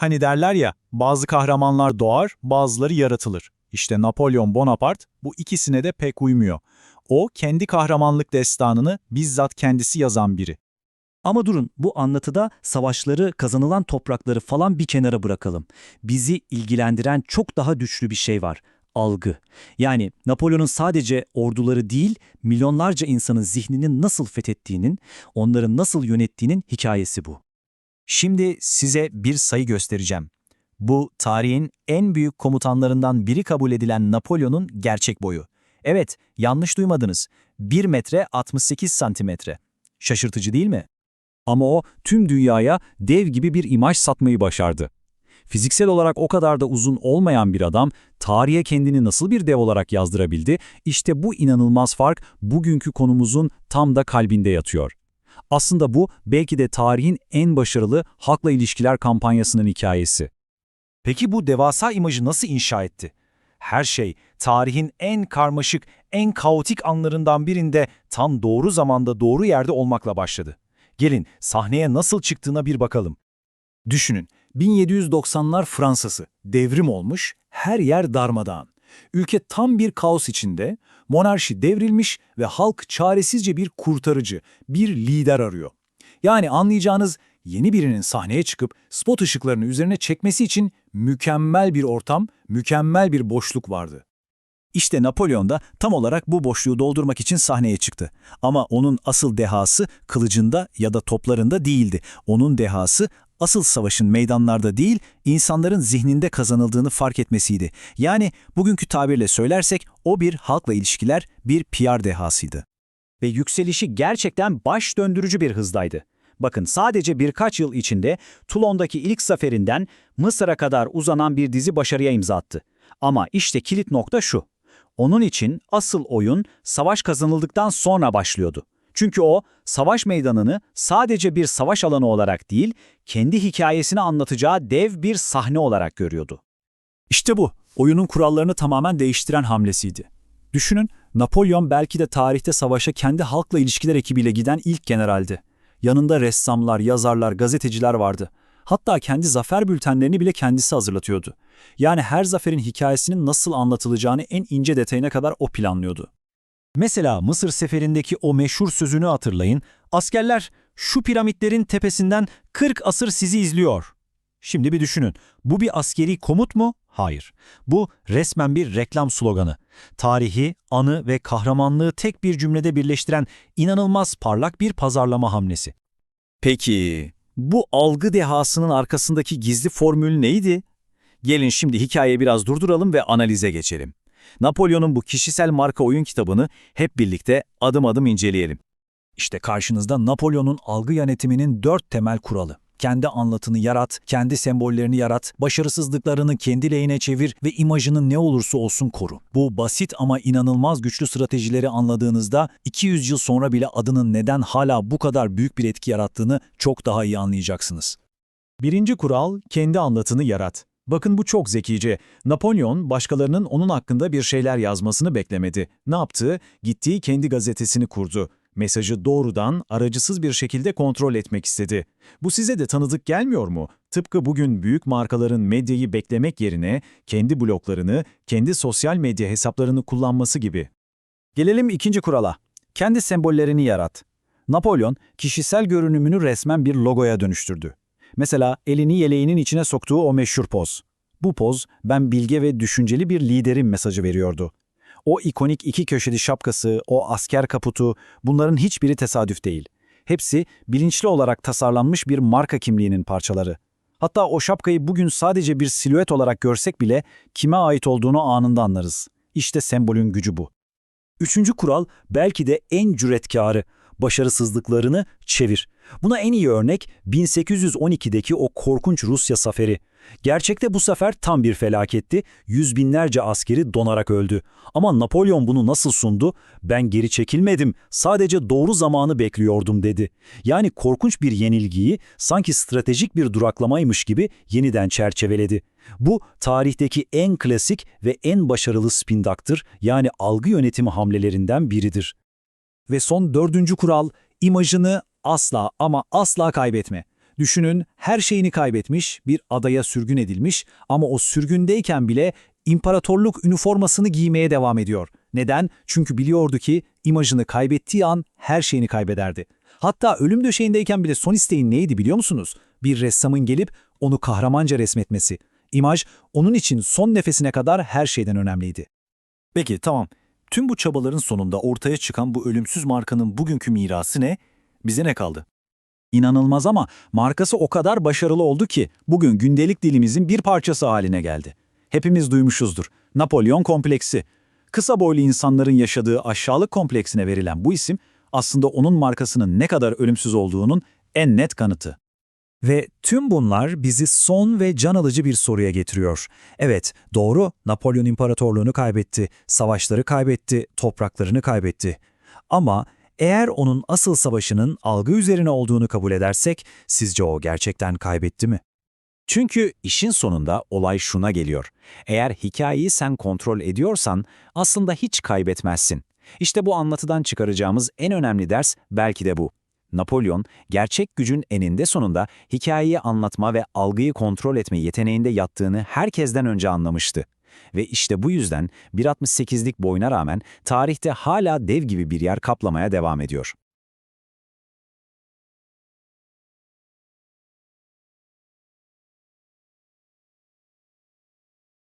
Hani derler ya, bazı kahramanlar doğar, bazıları yaratılır. İşte Napolyon Bonaparte bu ikisine de pek uymuyor. O, kendi kahramanlık destanını bizzat kendisi yazan biri. Ama durun, bu anlatıda savaşları, kazanılan toprakları falan bir kenara bırakalım. Bizi ilgilendiren çok daha güçlü bir şey var. Algı. Yani Napolyon'un sadece orduları değil, milyonlarca insanın zihnini nasıl fethettiğinin, onları nasıl yönettiğinin hikayesi bu. Şimdi size bir sayı göstereceğim. Bu tarihin en büyük komutanlarından biri kabul edilen Napolyon'un gerçek boyu. Evet, yanlış duymadınız. 1 metre 68 santimetre. Şaşırtıcı değil mi? Ama o tüm dünyaya dev gibi bir imaj satmayı başardı. Fiziksel olarak o kadar da uzun olmayan bir adam tarihe kendini nasıl bir dev olarak yazdırabildi? İşte bu inanılmaz fark bugünkü konumuzun tam da kalbinde yatıyor. Aslında bu belki de tarihin en başarılı halkla ilişkiler kampanyasının hikayesi. Peki bu devasa imajı nasıl inşa etti? Her şey tarihin en karmaşık, en kaotik anlarından birinde tam doğru zamanda doğru yerde olmakla başladı. Gelin sahneye nasıl çıktığına bir bakalım. Düşünün, 1790'lar Fransa'sı, devrim olmuş, her yer darmadağın. Ülke tam bir kaos içinde, monarşi devrilmiş ve halk çaresizce bir kurtarıcı, bir lider arıyor. Yani anlayacağınız yeni birinin sahneye çıkıp spot ışıklarını üzerine çekmesi için mükemmel bir ortam, mükemmel bir boşluk vardı. İşte Napolyon da tam olarak bu boşluğu doldurmak için sahneye çıktı. Ama onun asıl dehası kılıcında ya da toplarında değildi. Onun dehası asıl savaşın meydanlarda değil, insanların zihninde kazanıldığını fark etmesiydi. Yani bugünkü tabirle söylersek o bir halkla ilişkiler, bir PR dehasıydı. ve yükselişi gerçekten baş döndürücü bir hızdaydı. Bakın sadece birkaç yıl içinde Toulon'daki ilk zaferinden Mısır'a kadar uzanan bir dizi başarıya imza attı. Ama işte kilit nokta şu. Onun için asıl oyun savaş kazanıldıktan sonra başlıyordu. Çünkü o savaş meydanını sadece bir savaş alanı olarak değil, kendi hikayesini anlatacağı dev bir sahne olarak görüyordu. İşte bu, oyunun kurallarını tamamen değiştiren hamlesiydi. Düşünün, Napolyon belki de tarihte savaşa kendi halkla ilişkiler ekibiyle giden ilk generaldi. Yanında ressamlar, yazarlar, gazeteciler vardı. Hatta kendi zafer bültenlerini bile kendisi hazırlatıyordu. Yani her zaferin hikayesinin nasıl anlatılacağını en ince detayına kadar o planlıyordu. Mesela Mısır seferindeki o meşhur sözünü hatırlayın. Askerler şu piramitlerin tepesinden 40 asır sizi izliyor. Şimdi bir düşünün. Bu bir askeri komut mu? Hayır. Bu resmen bir reklam sloganı. Tarihi, anı ve kahramanlığı tek bir cümlede birleştiren inanılmaz parlak bir pazarlama hamlesi. Peki, bu algı dehasının arkasındaki gizli formül neydi? Gelin şimdi hikayeyi biraz durduralım ve analize geçelim. Napolyon'un bu kişisel marka oyun kitabını hep birlikte adım adım inceleyelim. İşte karşınızda Napolyon'un algı yönetiminin dört temel kuralı. Kendi anlatını yarat, kendi sembollerini yarat, başarısızlıklarını kendi lehine çevir ve imajının ne olursa olsun koru. Bu basit ama inanılmaz güçlü stratejileri anladığınızda 200 yıl sonra bile adının neden hala bu kadar büyük bir etki yarattığını çok daha iyi anlayacaksınız. Birinci kural, kendi anlatını yarat. Bakın bu çok zekice. Napolyon başkalarının onun hakkında bir şeyler yazmasını beklemedi. Ne yaptı? Gittiği kendi gazetesini kurdu. Mesajı doğrudan, aracısız bir şekilde kontrol etmek istedi. Bu size de tanıdık gelmiyor mu? Tıpkı bugün büyük markaların medyayı beklemek yerine kendi bloklarını, kendi sosyal medya hesaplarını kullanması gibi. Gelelim ikinci kurala. Kendi sembollerini yarat. Napolyon, kişisel görünümünü resmen bir logoya dönüştürdü. Mesela elini yeleğinin içine soktuğu o meşhur poz. Bu poz, ben bilge ve düşünceli bir liderim mesajı veriyordu. O ikonik iki köşeli şapkası, o asker kaputu, bunların hiçbiri tesadüf değil. Hepsi bilinçli olarak tasarlanmış bir marka kimliğinin parçaları. Hatta o şapkayı bugün sadece bir silüet olarak görsek bile kime ait olduğunu anında anlarız. İşte sembolün gücü bu. Üçüncü kural belki de en cüretkarı. Başarısızlıklarını çevir. Buna en iyi örnek 1812'deki o korkunç Rusya zaferi. Gerçekte bu sefer tam bir felaketti. Yüz binlerce askeri donarak öldü. Ama Napolyon bunu nasıl sundu? Ben geri çekilmedim, sadece doğru zamanı bekliyordum dedi. Yani korkunç bir yenilgiyi sanki stratejik bir duraklamaymış gibi yeniden çerçeveledi. Bu tarihteki en klasik ve en başarılı spindaktır yani algı yönetimi hamlelerinden biridir. Ve son dördüncü kural, imajını asla ama asla kaybetme. Düşünün her şeyini kaybetmiş, bir adaya sürgün edilmiş ama o sürgündeyken bile imparatorluk üniformasını giymeye devam ediyor. Neden? Çünkü biliyordu ki imajını kaybettiği an her şeyini kaybederdi. Hatta ölüm döşeğindeyken bile son isteği neydi biliyor musunuz? Bir ressamın gelip onu kahramanca resmetmesi. İmaj onun için son nefesine kadar her şeyden önemliydi. Peki tamam. Tüm bu çabaların sonunda ortaya çıkan bu ölümsüz markanın bugünkü mirası ne? Bize ne kaldı? İnanılmaz ama markası o kadar başarılı oldu ki bugün gündelik dilimizin bir parçası haline geldi. Hepimiz duymuşuzdur. Napolyon kompleksi. Kısa boylu insanların yaşadığı aşağılık kompleksine verilen bu isim aslında onun markasının ne kadar ölümsüz olduğunun en net kanıtı. Ve tüm bunlar bizi son ve can alıcı bir soruya getiriyor. Evet, doğru, Napolyon İmparatorluğunu kaybetti, savaşları kaybetti, topraklarını kaybetti. Ama eğer onun asıl savaşının algı üzerine olduğunu kabul edersek, sizce o gerçekten kaybetti mi? Çünkü işin sonunda olay şuna geliyor. Eğer hikayeyi sen kontrol ediyorsan aslında hiç kaybetmezsin. İşte bu anlatıdan çıkaracağımız en önemli ders belki de bu. Napolyon, gerçek gücün eninde sonunda hikayeyi anlatma ve algıyı kontrol etme yeteneğinde yattığını herkesten önce anlamıştı. Ve işte bu yüzden 1.68'lik boyuna rağmen tarihte hala dev gibi bir yer kaplamaya devam ediyor.